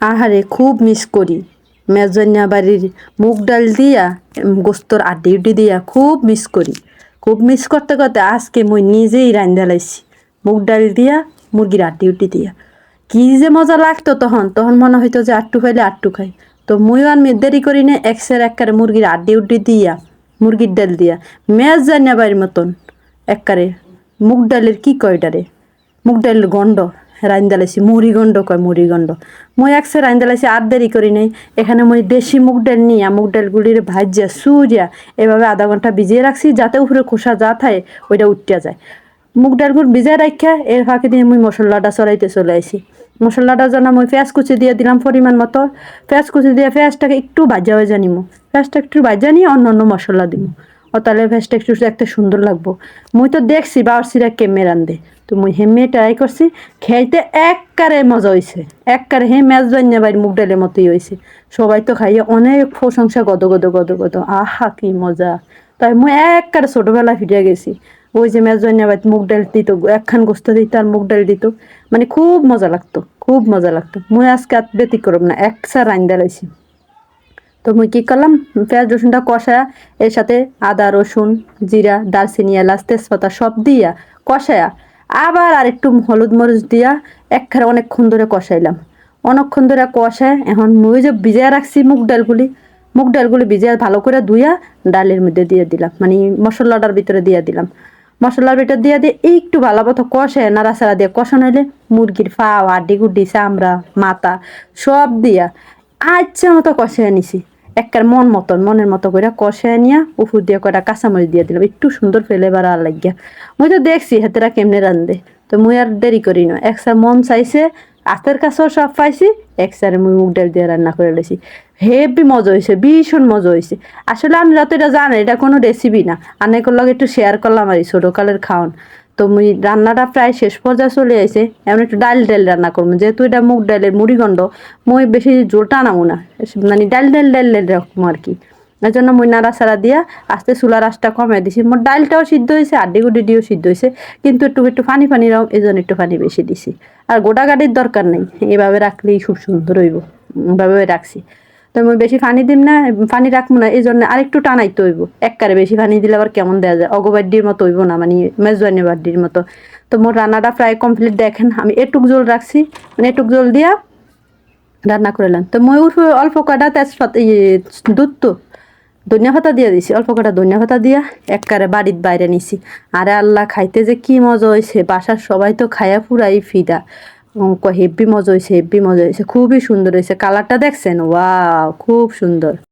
আহারে খুব মিস করি। মেজন্যা বাড়ির মুগ ডাল দিয়া গোস্তর আড্ডি উড্ডি দিয়া খুব মিস করি। খুব মিস করতে করতে আজকে মুই নিজেই রান্ধা লাইছি মুগ ডাল দিয়া, মুরগির আড্ডি উড্ডি দিয়া। কি যে মজা লাগতো তখন তখন মনে হইতো যে আটটু খাইলে আটটু খাই। তো মুইও আর দেরি করি না একসের একবারে মুরগির আড্ডি উড্ডি দিয়া, মুরগির ডাল দিয়া। মেজ জানিয়া বাড়ির মতন একবারে মুগ ডালের কি কয়টারে মুগ ডালের গন্ড। রাইন্দালাইছি মুড়ি গন্ড কয় মুড়ি গন্ড মই একসে রাইন্দালাইছি, আর দেরি করি নাই। এখানে মই দেশি মুগ ডাল নিয়া, মুগ ডালগুলির ভাজিয়া, সুজিয়া, এভাবে আধা ঘণ্টা ভিজিয়ে রাখছি যাতে উপরে খোসা যা থাকে, ওইটা উঠিয়া যায়। মুগ ডালগুলো ভিজাই রাখা এর ফাঁকে দিয়ে মুই মশলাটা চড়াইতে চলে আইছি। মশলাটা জানা মই পেঁয়াজ কুচি দিয়ে দিলাম পরিমাণ মতো। পেঁয়াজ কুচি দিয়ে পেঁয়াজটাকে একটু ভাজা হয়ে জানিমু পেঁয়াজটা একটু ভাজা নিয়ে অন্য অন্য মশলা দিব ও তাহলে ভেজটা একটু দেখতে সুন্দর লাগবো। মুই তো দেখছি বাউরসিরা কেমে রান্ধে তো মুই হেমে ট্রাই করছি, খেইতে এককারে মজা হয়েছে এককারে হে ম্যাচ বান্যা বাড়ির মুগ ডালের মতোই হয়েছে সবাই তো খাইয়ে অনেক প্রশংসা গদ গদ গদ গদ। আহা, কি মজা। তাই মুই এককারে ছোটবেলা ফিরে গেছি। ওই যে মেজবান্যা বাড়িতে মুগ ডাল দিত, একখান গোস্ত দিত আর মুগ ডাল দিত। মানে খুব মজা লাগতো, খুব মজা লাগতো। মুই আজকে আর ব্যতিক্রম না, একসা রান্দা লাইছি তো মুই কি করলাম? পেঁয়াজ, রসুনটা কষায়া, এর সাথে আদা, রসুন, জিরা, দারচিনি, এলাচ, তেজপাতা সব দিয়া কষায়া, আবার আর একটু হলুদ মরিচ দিয়া একখানে অনেকক্ষণ ধরে কষাইলাম। অনেকক্ষণ ধরে কষায় এখন মুই যে ভিজিয়ে রাখছি মুগ ডালগুলি মুগ ডালগুলি ভিজিয়ে ভালো করে ধুইয়া ডালের মধ্যে দিয়ে দিলাম। মানে মশলাটার ভিতরে দিয়ে দিলাম। মশলার ভিতরে দিয়ে দিয়ে একটু ভালো মতো কষে নাড়াচাড়া দিয়ে কষানো হলে মুরগির ফাও আড্ডি গুড্ডি চামড়া, মাথা সব দিয়া আচ্ছা মতো কষায় নিছি। একবার মন মতন, মনের মতো করে কষায় নিয়া উফুর দিয়ে কয়টা কাঁচামরিচ দিয়ে দিলাম। একটু সুন্দর ফ্লেভার আর লাগিয়া। মুই তো দেখছি হাতেরা কেমনে রান্ধে তো মুই আর দেরি করি না। একসার মন চাইছে হাতের কাছেও সব পাইছি একসারে মুই মুগ ডাল দিয়ে রান্না করে লেছি। হেভি মজা হয়েছে ভীষণ মজা হয়েছে আসলে আমি যত এটা জানি এটা কোনো রেসিপি না। অনেকের লগে একটু শেয়ার করলাম আর ছোটোকালের খাওয়ান তো মুই রান্নাটা প্রায় শেষ পর্যায়ে চলে আসে এমন একটু ডাল ডাল রান্না করব। যেহেতু এটা মুগ ডালের মুড়িগণ্ড মুই বেশি জোর টানাবো না। মানে ডাল ডাল ডাল ডাল রকম আর কি এই জন্য মুই নাড়াচাড়া দিয়া আস্তে চুলার আঁচটা কমাই দিছি। মোর ডালটাও সিদ্ধ হয়েছে আড্ডি গুড্ডি দিয়েও সিদ্ধ হয়েছে কিন্তু একটু একটু পানি পানি রাও এই জন্য একটু পানি বেশি দিছি। আর গোটা গাড়ির দরকার নেই। এভাবে রাখলেই খুব সুন্দর হইব। এভাবে রাখছি। তো মুই বেশি পানি দিম না পানি রাখব না এই জন্য আরেকটু টানাইতে হইব। একবারে বেশি পানি দিলে আবার কেমন দেওয়া যায়? অগবাড্ডির মতো হইব না মানে মেজবানি বাড্ডির মতো। তো মোর রান্নাটা প্রায় কমপ্লিট দেখেন, আমি এটুক জল রাখছি। মানে এটুক জল দিয়া রান্না করলাম তো মই অল্প কটা তেজপাতা ইয়ে দুধ তো, ধনিয়া পাতা দিয়ে দিছি। অল্প কটা ধনিয়া পাতা দিয়া এককারে বাড়ির বাইরে নিছি। আরে আল্লাহ, খাইতে যে কি মজা হয়েছে বাসার সবাই তো খায়া পুরাই ফিদা। হেব্বি মজা হয়েছে হেব্বি মজা হয়েছে খুবই সুন্দর হয়েছে কালারটা দেখছেন? ওয়াও খুব সুন্দর।